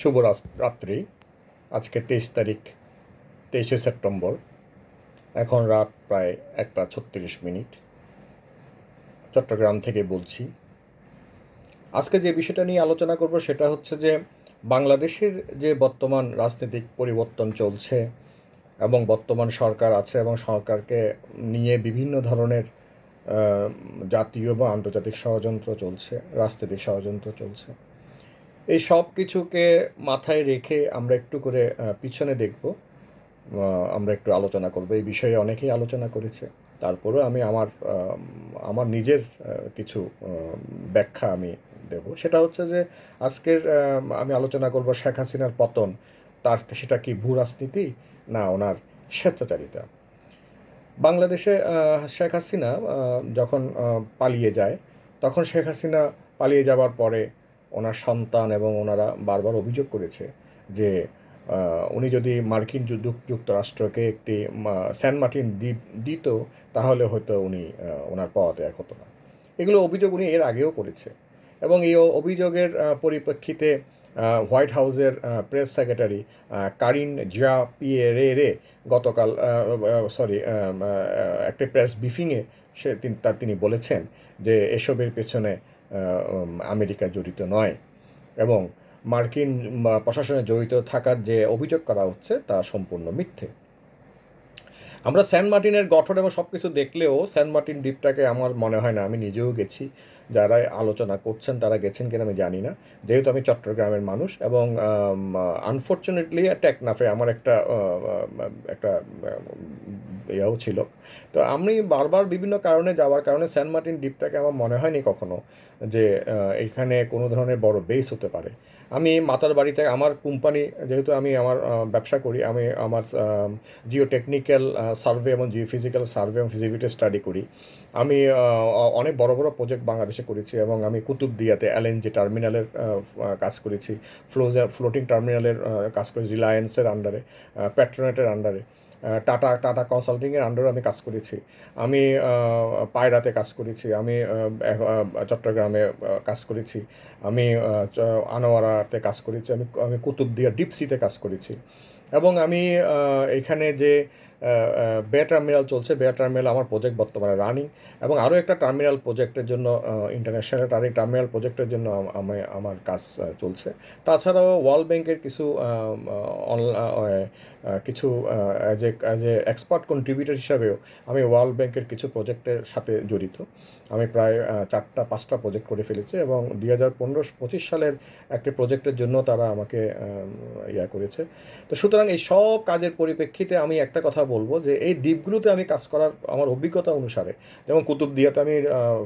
শুভ রাত্রি আজকে তেইশ তারিখ, তেইশে সেপ্টেম্বর। এখন রাত প্রায় একটা ছত্রিশ মিনিট। চট্টগ্রাম থেকে বলছি। আজকে যে বিষয়টা নিয়ে আলোচনা করব সেটা হচ্ছে যে, বাংলাদেশের যে বর্তমান রাজনৈতিক পরিবর্তন চলছে এবং বর্তমান সরকার আছে এবং সরকারকে নিয়ে বিভিন্ন ধরনের জাতীয় বা আন্তর্জাতিক ষড়যন্ত্র চলছে, রাজনৈতিক ষড়যন্ত্র চলছে। এই সব কিছুকে মাথায় রেখে আমরা একটু করে পিছনে দেখব। আমরা একটু আলোচনা করব। এই বিষয়ে অনেকেই আলোচনা করেছে। তারপরেও আমি আমার আমার নিজের কিছু ব্যাখ্যা আমি দেব। সেটা হচ্ছে যে, আজকের, আমি আলোচনা করব শেখ হাসিনার পতন। তার সেটা কি ভূ রাজনীতি না ওনার স্বেচ্ছাচারিতা? বাংলাদেশে শেখ হাসিনা যখন পালিয়ে যায়, তখন শেখ হাসিনা পালিয়ে যাবার পরে ওনার সন্তান এবং ওনারা বারবার অভিযোগ করেছে যে উনি যদি মার্কিন যুক্তরাষ্ট্রকে একটি সেন্ট মার্টিন দ্বীপ দিত, তাহলে হয়তো উনি ওনার পাওয়াতে এক হতো না। এগুলো অভিযোগ উনি এর আগেও করেছে। এবং এই অভিযোগের পরিপ্রেক্ষিতে হোয়াইট হাউসের press secretary Karine Jean Pierre গতকাল সরি একটি প্রেস ব্রিফিংয়ে সে তিনি, তার তিনি বলেছেন যে, এসবের পেছনে আমেরিকা জড়িত নয়। এবং মার্কিন প্রশাসনে জড়িত থাকার যে অভিযোগ করা হচ্ছে তা সম্পূর্ণ মিথ্যে। আমরা সেন্ট মার্টিনের গঠন এবং সব কিছু দেখলেও সেন্ট মার্টিন দ্বীপটাকে আমার মনে হয় না, আমি নিজেও গেছি। যারা আলোচনা করছেন তারা গেছেন কিনা আমি জানি না। যেহেতু আমি চট্টগ্রামের মানুষ এবং আনফর্চুনেটলি টেকনাফে আমার একটা একটা ইয়েও ছিল। তো আমি বারবার বিভিন্ন কারণে যাওয়ার কারণে সেন্ট মার্টিন দ্বীপটাকে আমার মনে হয়নি কখনো যে এখানে কোনো ধরনের বড় বেস হতে পারে। আমি মাতার বাড়িতে আমার কোম্পানি যেহেতু আমি আমার ব্যবসা করি, আমি আমার জিও টেকনিক্যাল সার্ভে এবং জিও ফিজিক্যাল সার্ভে এবং ফিজিবিলিটি স্টাডি করি। আমি অনেক বড় বড় প্রজেক্ট বাংলাদেশে করেছি এবং আমি কুতুবদিয়াতে এলএনজি টার্মিনালের কাজ করেছি। ফ্লোজা ফ্লোটিং টার্মিনালের কাজ করেছি রিলায়েন্সের আন্ডারে পেট্রোনেটের আন্ডারে টাটা টাটা কনসাল্টিংয়ের আন্ডারে আমি কাজ করেছি। আমি পায়রাতে কাজ করেছি। আমি চট্টগ্রামে কাজ করেছি। আমি আনোয়ারাতে কাজ করেছি। আমি আমি কুতুবদিয়া ডিপসিতে কাজ করেছি। এবং আমি এখানে যে বে টার্মিনাল চলছে বে টার্মিনাল আমার প্রজেক্ট বর্তমানে রানিং এবং আরও একটা টার্মিনাল প্রজেক্টের জন্য ইন্টারন্যাশনাল টার্মিং টার্মিনাল প্রজেক্টের জন্য আমি আমার কাজ চলছে। তাছাড়াও ওয়ার্ল্ড ব্যাংকের কিছু কিছু as a as a expert contributor হিসাবেও আমি ওয়ার্ল্ড ব্যাংকের কিছু প্রজেক্টের সাথে জড়িত। আমি প্রায় চারটা পাঁচটা প্রজেক্ট করে ফেলেছি এবং দুই হাজার পনেরো পঁচিশ সালের একটি প্রজেক্টের জন্য তারা আমাকে আম, ইয়া করেছে। তো সুতরাং এই সব কাজের পরিপ্রেক্ষিতে আমি একটা কথা বলব যে এই দ্বীপগুলোতে আমি কাজ করার আমার অভিজ্ঞতা অনুসারে, যেমন কুতুবদিয়াতে আমি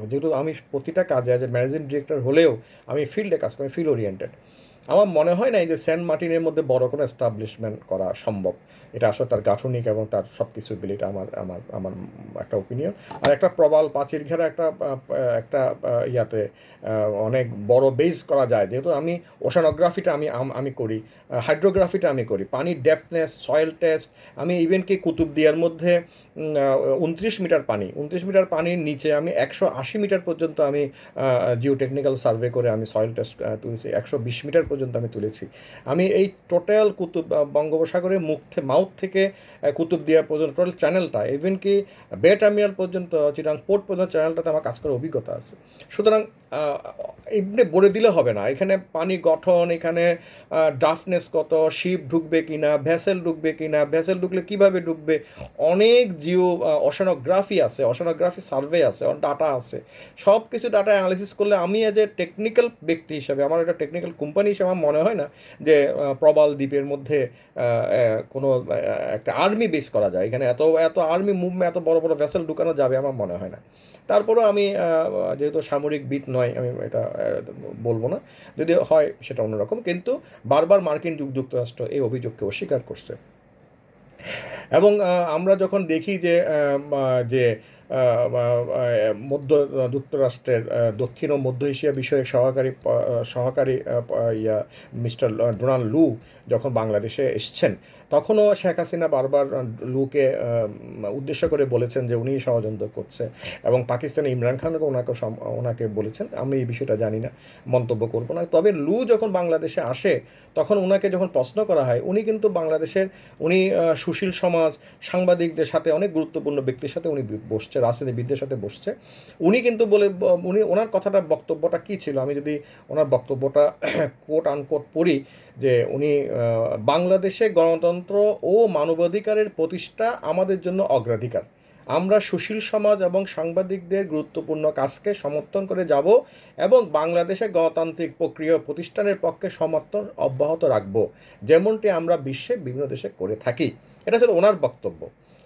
যেহেতু আমি প্রতিটা কাজে অ্যাজ এ ম্যানেজিং ডিরেক্টর হলেও আমি ফিল্ডে কাজ করি ফিল্ড ওরিয়েন্টেড আমার মনে হয় না এই যে সেন্ট মার্টিনের মধ্যে বড় কোনো এস্টাবলিশমেন্ট করা সম্ভব। এটা আসলে তার গাঠনিক এবং তার সব কিছু বিলিটা আমার আমার আমার একটা ওপিনিয়ন আর একটা প্রবাল পাঁচির ঘেরা একটা একটা ইয়াতে অনেক বড় বেস করা যায়। যেহেতু আমি ওশানোগ্রাফিটা আমি আমি করি হাইড্রোগ্রাফিটা আমি করি পানির ডেপথনেস সয়েল টেস্ট আমি ইভেন কি কুতুবদিয়ার মধ্যে উনত্রিশ মিটার পানি, উনত্রিশ মিটার পানির নিচে আমি একশো আশি মিটার পর্যন্ত আমি জিও টেকনিক্যাল সার্ভে করে আমি সয়েল টেস্ট তুলেছি, একশো বিশ মিটার পর্যন্ত আমি তুলেছি। আমি এই টোটাল কুতুব বঙ্গোপসাগরের মুখ থেকে মাউথ থেকে কুতুবদিয়া পর্যন্ত টোটাল চ্যানেলটা ইভেন কি বেটামিয়াল পর্যন্ত চিরাং পোর্ট পর্যন্ত চ্যানেলটাতে আমার কাজ করার অভিজ্ঞতা আছে। সুতরাং এমনি বলে দিলে হবে না। এখানে পানি গঠন, এখানে ড্রাফনেস কত শিপ ঢুকবে কি না ভ্যাসেল ঢুকবে কি না ভ্যাসেল ঢুকলে কীভাবে ঢুকবে? অনেক জিও অশানোগ্রাফি আছে, অশানোগ্রাফি সার্ভে আছে ডাটা আছে। সব কিছু ডাটা অ্যানালিসিস করলে আমি এজ এ টেকনিক্যাল ব্যক্তি হিসাবে, আমার একটা টেকনিক্যাল কোম্পানি হিসেবে আমার মনে হয় না যে প্রবাল দ্বীপের মধ্যে কোনো একটা আর্মি বেস করা যায়। এখানে এত এত আর্মি মুভমেন্ট এত বড় বড় ভ্যাসেল ঢুকানো যাবে আমার মনে হয় না। তারপরেও আমি যেহেতু সামরিক বিদ নয় আমি এটা বলব না। যদি হয় সেটা অন্যরকম, কিন্তু বারবার মার্কিন যুগ যুক্তরাষ্ট্র এই অভিযোগকে অস্বীকার করছে। এবং আমরা যখন দেখি যে যে মধ্য, যুক্তরাষ্ট্রের দক্ষিণ ও মধ্য এশিয়া বিষয়ক সহকারী সহকারী ইয়া, মিস্টার ডোনাল্ড লু যখন বাংলাদেশে এসছেন, তখনও শেখ হাসিনা বারবার লুকে উদ্দেশ্য করে বলেছেন যে উনি ষড়যন্ত্র করছে এবং পাকিস্তানে ইমরান খানকে ওনাকে ওনাকে বলেছেন, আমি এই বিষয়টা জানি না, মন্তব্য করব না। তবে লু যখন বাংলাদেশে আসে, তখন ওনাকে যখন প্রশ্ন করা হয়, উনি কিন্তু বাংলাদেশের, উনি সুশীল সমাজ, সাংবাদিকদের সাথে অনেক গুরুত্বপূর্ণ ব্যক্তির সাথে উনি বসছে রাজনীতিবিদদের সাথে বসছে। উনি কিন্তু বলে, উনি, ওনার কথাটা, বক্তব্যটা কী ছিল? আমি যদি ওনার বক্তব্যটা কোট আনকোট পড়ি যে উনি বাংলাদেশে গণতন্ত্র ও মানবাধিকারের প্রতিষ্ঠা আমাদের জন্য অগ্রাধিকার। আমরা সুশীল সমাজ এবং সাংবাদিকদের গুরুত্বপূর্ণ কাজকে সমর্থন করে যাব এবং বাংলাদেশে গণতান্ত্রিক প্রক্রিয়া প্রতিষ্ঠানের পক্ষে সমর্থন অব্যাহত রাখব, যেমনটি আমরা বিশ্বে বিভিন্ন দেশে করে থাকি। এটা ছিল ওনার বক্তব্য।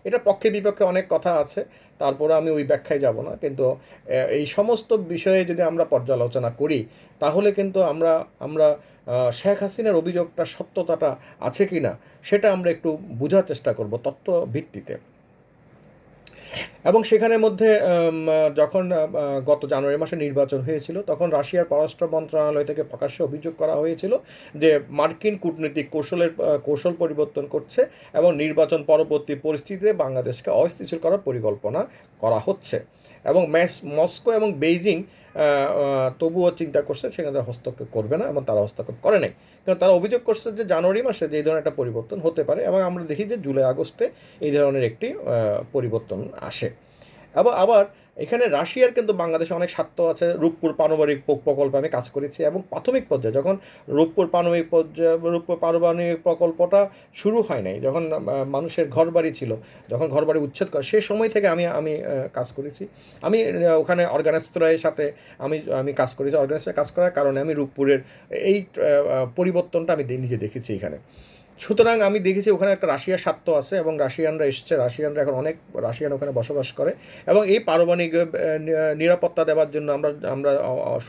এটা পক্ষে বিপক্ষে অনেক কথা আছে, তারপরে আমি ওই ব্যাখ্যায় যাব না। কিন্তু এই সমস্ত বিষয়ে যদি আমরা পর্যালোচনা করি, তাহলে কিন্তু আমরা আমরা শেখ হাসিনার অভিযোগটা সত্যতাটা আছে কি না সেটা আমরা একটু বোঝার চেষ্টা করব তত্ত্ব ভিত্তিতে এবং সেখানের মধ্যে যখন গত জানুয়ারি মাসে নির্বাচন হয়েছিল, তখন রাশিয়ার পররাষ্ট্র মন্ত্রণালয় থেকে প্রকাশ্যে অভিযোগ করা হয়েছিল যে মার্কিন কূটনৈতিক কৌশলের কৌশল পরিবর্তন করছে এবং নির্বাচন পরবর্তী পরিস্থিতিতে বাংলাদেশকে অস্থিতিশীল করার পরিকল্পনা করা হচ্ছে। এবং মস্কো এবং বেইজিং তবুও চিন্তা করছে, সেখানে হস্তক্ষেপ করবে না, এবং তারা হস্তক্ষেপ করে নাই। কারণ তারা অভিযোগ করছে যে জানুয়ারি মাসে যে ধরনের একটা পরিবর্তন হতে পারে, এবং আমরা দেখি যে জুলাই আগস্টে এই ধরনের একটি পরিবর্তন আসে। এবং আবার এখানে রাশিয়ার কিন্তু বাংলাদেশে অনেক স্বার্থ আছে। রূপপুর পারমাণবিক প্রকল্পে আমি কাজ করেছি এবং প্রাথমিক পর্যায়ে যখন রূপপুর পারমাণবিক পর্যায়ে, রূপপুর পারমাণবিক প্রকল্পটা শুরু হয় নাই, যখন মানুষের ঘরবাড়ি ছিল, যখন ঘরবাড়ি উচ্ছেদ করে সেই সময় থেকে আমি আমি কাজ করেছি। আমি ওখানে অর্গানাইজের সাথে আমি আমি কাজ করেছি। অর্গানাইজের কাজ করার কারণে আমি রূপপুরের এই পরিবর্তনটা আমি নিজে দেখেছি এখানে। সুতরাং আমি দেখেছি ওখানে একটা রাশিয়ার স্বার্থ আছে এবং রাশিয়ানরা এসছে। রাশিয়ানরা এখন অনেক রাশিয়ান ওখানে বসবাস করে এবং এই পারমাণবিক নিরাপত্তা দেওয়ার জন্য আমরা আমরা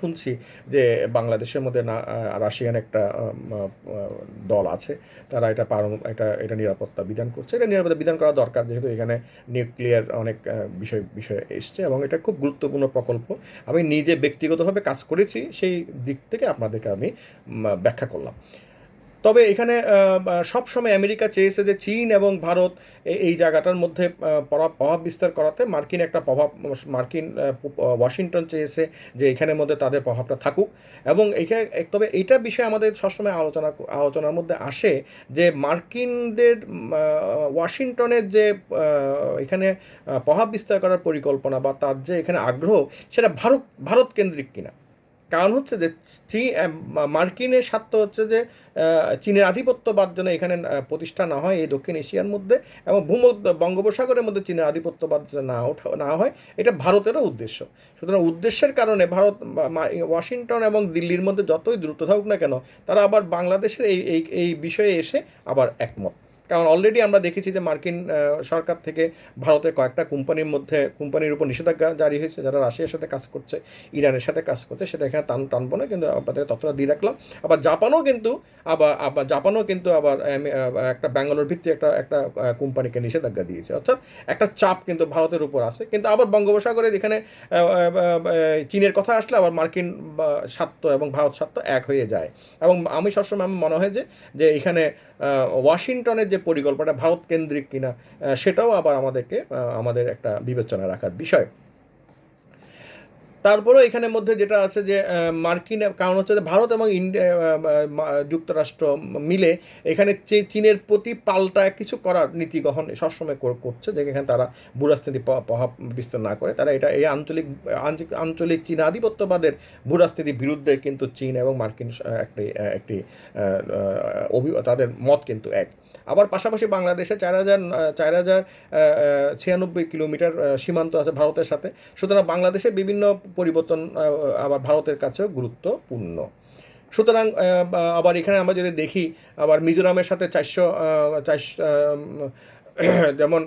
শুনছি যে বাংলাদেশের মধ্যে না রাশিয়ান একটা দল আছে। তারা এটা পারম- এটা এটা নিরাপত্তা বিধান করছে। এটা নিরাপত্তা বিধান করা দরকার যেহেতু এখানে নিউক্লিয়ার অনেক বিষয় বিষয় এসছে এবং এটা খুব গুরুত্বপূর্ণ প্রকল্প। আমি নিজে ব্যক্তিগতভাবে কাজ করেছি, সেই দিক থেকে আপনাদেরকে আমি ব্যাখ্যা করলাম। তবে এখানে সব সময় আমেরিকা চেয়েছে যে চীন এবং ভারত এই জায়গাটার মধ্যে প্রভাব বিস্তার করাতে। মার্কিন একটা প্রভাব, মার্কিন ওয়াশিংটন চেয়েছে যে এখানের মধ্যে তাদের প্রভাবটা থাকুক। এবং এখানে তবে এইটা বিষয়ে আমাদের সবসময় আলোচনা, আলোচনার মধ্যে আসে যে মার্কিনদের ওয়াশিংটনের যে এখানে প্রভাব বিস্তার করার পরিকল্পনা বা তার যে এখানে আগ্রহ, সেটা ভারত ভারত কেন্দ্রিক কিনা। কারণ হচ্ছে যে মার্কিনের স্বার্থ হচ্ছে যে চীনের আধিপত্যবাদ যেন এখানে প্রতিষ্ঠা না হয় এই দক্ষিণ এশিয়ার মধ্যে এবং ভূমধ্য বঙ্গোপসাগরের মধ্যে চীনের আধিপত্যবাদ না ওঠা, না হয়, এটা ভারতেরও উদ্দেশ্য। সুতরাং উদ্দেশ্যের কারণে ভারত ওয়াশিংটন এবং দিল্লির মধ্যে যতই দ্রুত থাকুক না কেন, তারা আবার বাংলাদেশের এই এই বিষয়ে এসে আবার একমত। কারণ অলরেডি আমরা দেখেছি যে মার্কিন সরকার থেকে ভারতের কয়েকটা কোম্পানির মধ্যে, কোম্পানির উপর নিষেধাজ্ঞা জারি হয়েছে, যারা রাশিয়ার সাথে কাজ করছে, ইরানের সাথে কাজ করছে, সেটা এখানে টান, টানবো না, কিন্তু আপনাদের ততটা দিয়ে রাখলাম। আবার জাপানও কিন্তু, আবার আবার জাপানও কিন্তু আবার একটা ব্যাঙ্গালোর ভিত্তিক একটা একটা কোম্পানিকে নিষেধাজ্ঞা দিয়েছে। অর্থাৎ একটা চাপ কিন্তু ভারতের উপর আছে, কিন্তু আবার বঙ্গোপসাগরের এখানে চীনের কথা আসলে আবার মার্কিন স্বার্থ এবং ভারত স্বার্থ এক হয়ে যায়। এবং আমি সবসময় আমার মনে হয় যে যে এখানে ওয়াশিংটনের যে পরিকল্পনা ভারত কেন্দ্রিক কিনা সেটাও আবার আমাদেরকে আমাদের একটা বিবেচনা রাখার বিষয়। তারপরেও এখানের মধ্যে যেটা আছে যে মার্কিন, কারণ হচ্ছে যে ভারত এবং ইন্ডিয়া যুক্তরাষ্ট্র মিলে এখানে চীনের প্রতি পাল্টা কিছু করার নীতি গ্রহণ সবসময় করছে, যে এখানে তারা ভূরাজনীতি প্রভাব বিস্তার না করে। তারা এটা, এই আঞ্চলিক, আঞ্চলিক- চীন আধিপত্যবাদের ভূরাজনীতির বিরুদ্ধে কিন্তু চীন এবং মার্কিন একটি একটি অভি, তাদের মত কিন্তু এক। আবার পাশাপাশি বাংলাদেশে চার হাজার চার হাজার ছিয়ানব্বই কিলোমিটার সীমান্ত আছে ভারতের সাথে। সুতরাং বাংলাদেশে বিভিন্ন পরিবর্তন আবার ভারতের কাছেও গুরুত্বপূর্ণ। সুতরাং আবার এখানে আমরা যদি দেখি, আবার মিজোরামের সাথে চারশো যেমন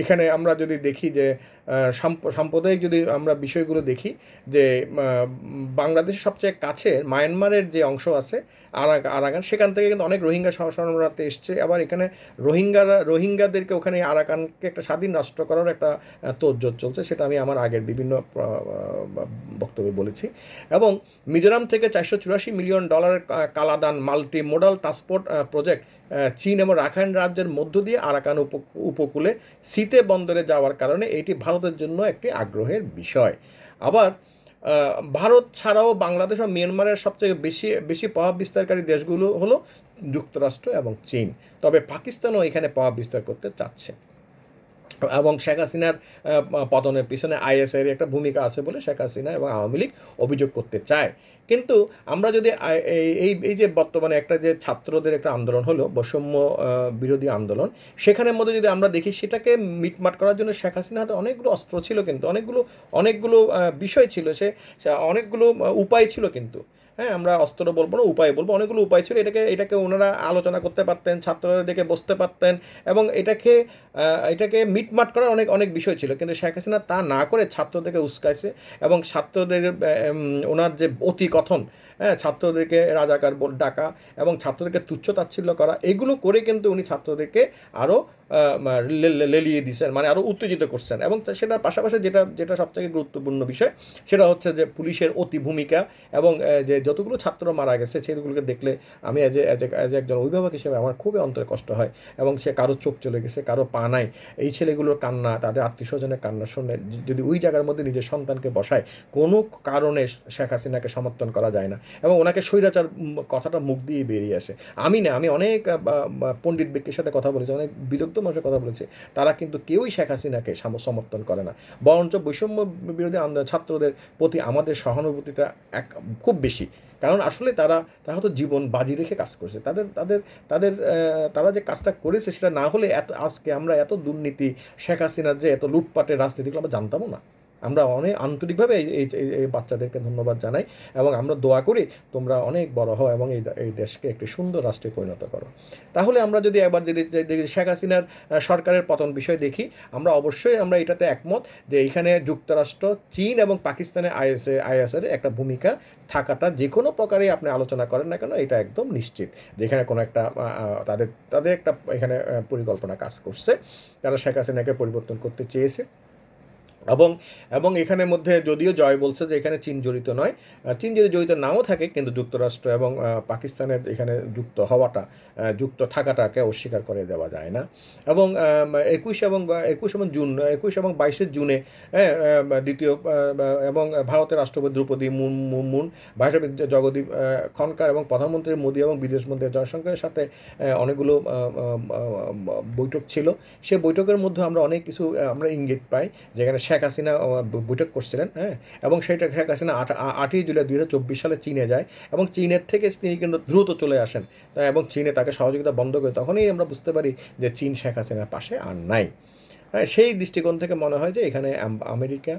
এখানে আমরা যদি দেখি যে সাম্প্রদায়িক যদি আমরা বিষয়গুলো দেখি যে বাংলাদেশের সবচেয়ে কাছে মায়ানমারের যে অংশ আছে আরাক আরাকান সেখান থেকে কিন্তু অনেক রোহিঙ্গা শরণার্থী এসছে। আবার এখানে রোহিঙ্গারা, রোহিঙ্গাদেরকে ওখানে আরাকানকে একটা স্বাধীন রাষ্ট্র করার একটা তোড়জোড় চলছে, সেটা আমি আমার আগের বিভিন্ন বক্তব্যে বলেছি। এবং মিজোরাম থেকে চারশো চুরাশি মিলিয়ন ডলারের Kaladan multi modal transport project চীন এবং রাখাইন রাজ্যের মধ্য দিয়ে আরাকান উপ- উপকূলে শীতে বন্দরে যাওয়ার কারণে এটি ভারতের জন্য একটি আগ্রহের বিষয়। আবার ভারত ছাড়াও বাংলাদেশ ও মিয়ানমারের সবচেয়ে বেশি বেশি প্রভাব বিস্তারকারী দেশগুলো হলো যুক্তরাষ্ট্র এবং চীন। তবে পাকিস্তানও এখানে প্রভাব বিস্তার করতে চাচ্ছে। এবং শেখ হাসিনার পতনের পিছনে আইএসআইয়ের একটা ভূমিকা আছে বলে শেখ হাসিনা এবং আওয়ামী লীগ অভিযোগ করতে চায়। কিন্তু আমরা যদি এই- এই যে বর্তমানে একটা যে ছাত্রদের একটা আন্দোলন হলো, বৈষম্য বিরোধী আন্দোলন, সেখানের মধ্যে যদি আমরা দেখি, সেটাকে মিটমাট করার জন্য শেখ হাসিনা হাতে অনেকগুলো অস্ত্র ছিল কিন্তু, অনেকগুলো অনেকগুলো বিষয় ছিল সে অনেকগুলো উপায় ছিল কিন্তু। হ্যাঁ আমরা অস্ত্র বলব না, উপায় বলব। অনেকগুলো উপায় ছিল। এটাকে এটাকে ওনারা আলোচনা করতে পারতেন ছাত্ররা দেখে বসতে পারতেন এবং এটাকে এটাকে মিটমাট করার অনেক অনেক বিষয় ছিল। কিন্তু শেখ হাসিনা তা না করে ছাত্রদেরকে উস্কাইছে এবং ছাত্রদের ওনার যে অতি কথন হ্যাঁ ছাত্রদেরকে রাজাকার ডাকা এবং ছাত্রদেরকে তুচ্ছ তাচ্ছিল্য করা, এগুলো করে কিন্তু উনি ছাত্রদেরকে আরও লেলিয়ে দিয়েছেন মানে আরও উত্তেজিত করছেন। এবং সেটার পাশাপাশি যেটা যেটা সবথেকে গুরুত্বপূর্ণ বিষয়, সেটা হচ্ছে যে পুলিশের অতি ভূমিকা এবং যে যতগুলো ছাত্র মারা গেছে, সেগুলোকে দেখলে আমি অ্যাজ এ অ্যাজ একজন অভিভাবক হিসেবে আমার খুবই অন্তরে কষ্ট হয় এবং সে কারও চোখ চলে গেছে, কারও পা নাই। এই ছেলেগুলোর কান্না, তাদের আত্মীয় স্বজনের কান্না শুনে যদি ওই জায়গার মধ্যে নিজের সন্তানকে বসায়, কোনো কারণে শেখ হাসিনাকে সমর্থন করা যায় না। এবং ওনাকে স্বৈরাচার কথাটা মুখ দিয়ে বেরিয়ে আসে। আমি না, আমি অনেক পণ্ডিত ব্যক্তির সাথে কথা বলেছি, অনেক বিদগ্ধ মানুষের কথা বলেছি। তারা কিন্তু কেউই শেখ হাসিনাকে সমর্থন করে না। বরঞ্চ বৈষম্য বিরোধী ছাত্রদের প্রতি আমাদের সহানুভূতিটা এক, খুব বেশি। কারণ আসলে তারা তারা হয়তো জীবন বাজি রেখে কাজ করছে। তাদের তাদের তাদের তারা যে কাজটা করেছে সেটা না হলে এত, আজকে আমরা এত দুর্নীতি, শেখ হাসিনার যে এত লুটপাটের রাজনীতিগুলো আমরা জানতামও না। আমরা অনেক আন্তরিকভাবে এই এই বাচ্চাদেরকে ধন্যবাদ জানাই এবং আমরা দোয়া করি তোমরা অনেক বড় হও এবং এই এই দেশকে একটি সুন্দর রাষ্ট্রে পরিণত করো। তাহলে আমরা যদি একবার যদি শেখ হাসিনার সরকারের পতন বিষয় দেখি, আমরা অবশ্যই আমরা এটাতে একমত যে এখানে যুক্তরাষ্ট্র, চীন এবং পাকিস্তানের আইএসএ আইএসের একটা ভূমিকা থাকাটা যে কোনো প্রকারে আপনি আলোচনা করেন না কেন, এটা একদম নিশ্চিত যেখানে কোনো একটা তাদের তাদের একটা এখানে পরিকল্পনা কাজ করছে। তারা শেখ হাসিনাকে পরিবর্তন করতে চেয়েছে। এবং এবং এখানের মধ্যে যদিও জয় বলছে যে এখানে চীন জড়িত নয় চীন যদি জড়িত নাও থাকে কিন্তু যুক্তরাষ্ট্র এবং পাকিস্তানের এখানে যুক্ত হওয়াটা যুক্ত থাকাটাকে অস্বীকার করে দেওয়া যায় না। এবং একুশ এবং একুশ এবং জুন একুশ এবং বাইশে জুনে হ্যাঁ, দ্বিতীয় এবং ভারতের রাষ্ট্রপতি দ্রৌপদী মুন- মুন- মুন জগদীপ খনকার এবং প্রধানমন্ত্রী মোদী এবং বিদেশমন্ত্রী জয়শঙ্করের সাথে অনেকগুলো বৈঠক ছিল। সে বৈঠকের মধ্যে আমরা অনেক কিছু আমরা ইঙ্গিত পাই যেখানে শেখ হাসিনা বৈঠক করছিলেন হ্যাঁ? এবং সেইটা শেখ হাসিনা আট আটই জুলাই দুই হাজার চব্বিশ সালে চীনে যায় এবং চীনের থেকে তিনি কিন্তু দ্রুত চলে আসেন এবং চীনে তাকে সহযোগিতা বন্ধ করে তখনই আমরা বুঝতে পারি যে চীন শেখ হাসিনার পাশে আর নাই। হ্যাঁ সেই দৃষ্টিকোণ থেকে মনে হয় যে এখানে আমেরিকা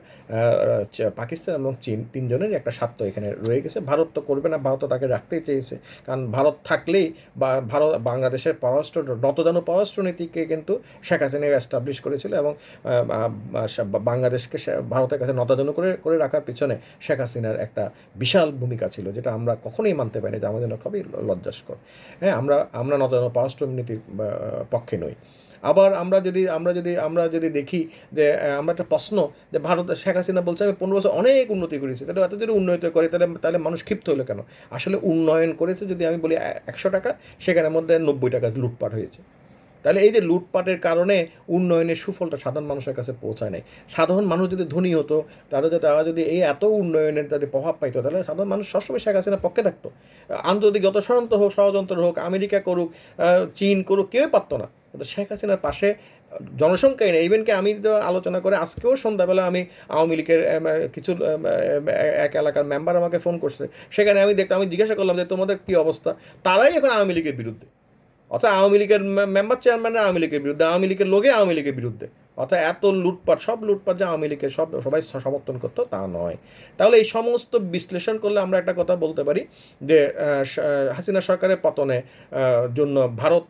পাকিস্তান এবং চীন তিনজনের একটা স্বার্থ এখানে রয়ে গেছে। ভারত তো করবে না, ভারত তাকে রাখতেই চেয়েছে। কারণ ভারত থাকলেই বা ভারত, বাংলাদেশের পররাষ্ট্র, নতজানু পররাষ্ট্রনীতিকে কিন্তু শেখ হাসিনা এস্টাবলিশ করেছিল এবং বাংলাদেশকে ভারতের কাছে নতজানু করে করে রাখার পিছনে শেখ হাসিনার একটা বিশাল ভূমিকা ছিল, যেটা আমরা কখনোই মানতে পারিনি যে আমাদের জন্য খুবই লজ্জাস্কর। হ্যাঁ আমরা আমরা নতজানু পররাষ্ট্রনীতির পক্ষে নই। আবার আমরা যদি আমরা যদি আমরা যদি দেখি যে আমরা একটা প্রশ্ন যে ভারত, শেখ হাসিনা বলছে আমি পনেরো বছর অনেক উন্নতি করেছি, তাহলে এত যদি উন্নয়ন করে, তাহলে তাহলে মানুষ ক্ষিপ্ত হলো কেন? আসলে উন্নয়ন করেছে যদি আমি বলি একশো টাকা, সেখানের মধ্যে নব্বই টাকা লুটপাট হয়েছে। তাহলে এই যে লুটপাটের কারণে উন্নয়নের সুফলটা সাধারণ মানুষের কাছে পৌঁছায় নাই। সাধারণ মানুষ যদি ধনী হতো, তাদের যদি তারা যদি এই এত উন্নয়নের তাদের প্রভাব পাইতো, তাহলে সাধারণ মানুষ সবসময় শেখ হাসিনার পক্ষে থাকতো। আন্তর্জাতিক যত ষড়যন্ত্র হোক ষড়যন্ত্র হোক, আমেরিকা করুক চীন করুক, কেউই পারতো না। কিন্তু শেখ হাসিনার পাশে জনসংখ্যাই নেই। ইভেনকে আমি তো আলোচনা করে আজকেও সন্ধ্যাবেলা আমি আওয়ামী লীগের কিছু এক এলাকার মেম্বার আমাকে ফোন করছে। সেখানে আমি দেখতাম, আমি জিজ্ঞাসা করলাম যে, তোমাদের কী অবস্থা? তারাই এখন আওয়ামী লীগের বিরুদ্ধে। অর্থাৎ আওয়ামী লীগের মেম্বার চেয়ারম্যানের আওয়ামী লীগের বিরুদ্ধে আওয়ামী লীগের লোকে আওয়ামী লীগের বিরুদ্ধে। অর্থাৎ এত লুটপাট, সব লুটপাট যে আওয়ামী লীগের সব সবাই সমর্থন করতো, তা নয়। তাহলে এই সমস্ত বিশ্লেষণ করলে আমরা একটা কথা বলতে পারি যে হাসিনা সরকারের পতনে জন্য ভারত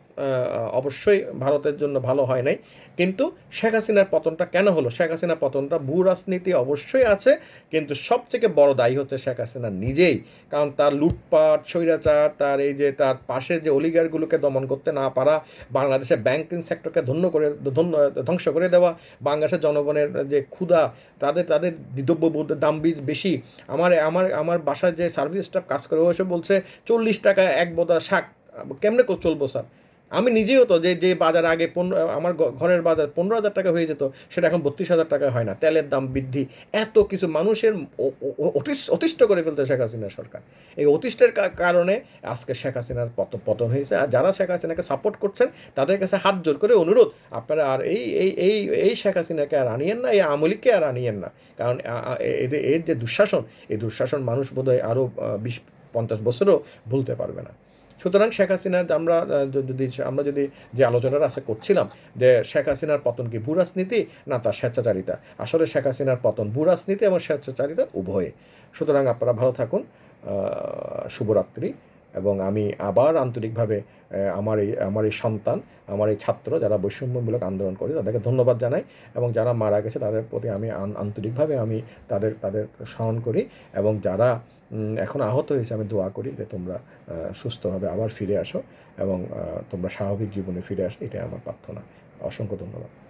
অবশ্যই ভারতের জন্য ভালো হয় নাই। কিন্তু শেখ হাসিনার পতনটা কেন হলো? শেখ হাসিনার পতনটা ভূ রাজনীতি অবশ্যই আছে, কিন্তু সবথেকে বড় দায়ী হচ্ছে শেখ হাসিনা নিজেই। কারণ তার লুটপাট, স্বৈরাচার, তার এই যে, তার পাশে যে অলিগারগুলোকে দমন করতে না পারা, বাংলাদেশের ব্যাংকিং সেক্টরকে ধন্য করে, ধন্য, ধ্বংস করে দেওয়া বাংলাদেশের জনগণের যে ক্ষুধা, তাদের তাদের দ্রব্যবোধ দাম বেশি। আমার আমার আমার বাসার যে সার্ভিস স্টাফ কাজ করে, ও এসে বলছে, চল্লিশ টাকা এক বোদা শাক, কেমনে চলবো স্যার? আমি নিজেও তো যে যে বাজার আগে পনেরো, আমার ঘরের বাজার পনেরো হাজার টাকা হয়ে যেত, সেটা এখন বত্রিশ হাজার টাকা হয় না। তেলের দাম বৃদ্ধি, এত কিছু মানুষের অতিষ্ঠ করে ফেলতে শেখ হাসিনা সরকার। এই অতিষ্ঠের কারণে আজকে শেখ হাসিনার পতন পতন হয়েছে। আর যারা শেখ হাসিনাকে সাপোর্ট করছেন, তাদের কাছে হাত জোর করে অনুরোধ, আপনারা আর এই এই এই এই শেখ হাসিনাকে আর আনিয়েন না, এই আমলিককে আর আনিয়েন না। কারণ এদের, এর যে দুঃশাসন, এই দুঃশাসন মানুষ বোধহয় আরও বিশ পঞ্চাশ বছরও ভুলতে পারবে না। সুতরাং শেখ হাসিনার আমরা যদি আমরা যদি যে আলোচনার আছে করছিলাম যে শেখ হাসিনার পতন কি ভূরাজনীতি? না তার স্বেচ্ছাচারিতা। আসলে শেখ হাসিনার পতন ভূরাজনীতি এবং স্বেচ্ছাচারিতা উভয়ে। সুতরাং আপনারা ভালো থাকুন শুভরাত্রি। এবং আমি আবার আন্তরিকভাবে আমার এই আমার এই সন্তান, আমার এই ছাত্র যারা বৈষম্যমূলক আন্দোলন করে, তাদেরকে ধন্যবাদ জানাই এবং যারা মারা গেছে তাদের প্রতি আমি আন- আন্তরিকভাবে আমি তাদের তাদের স্মরণ করি এবং যারা এখন আহত হয়েছে আমি দোয়া করি যে তোমরা সুস্থভাবে আবার ফিরে আসো এবং তোমরা স্বাভাবিক জীবনে ফিরে আসো, এটাই আমার প্রার্থনা। অসংখ্য ধন্যবাদ।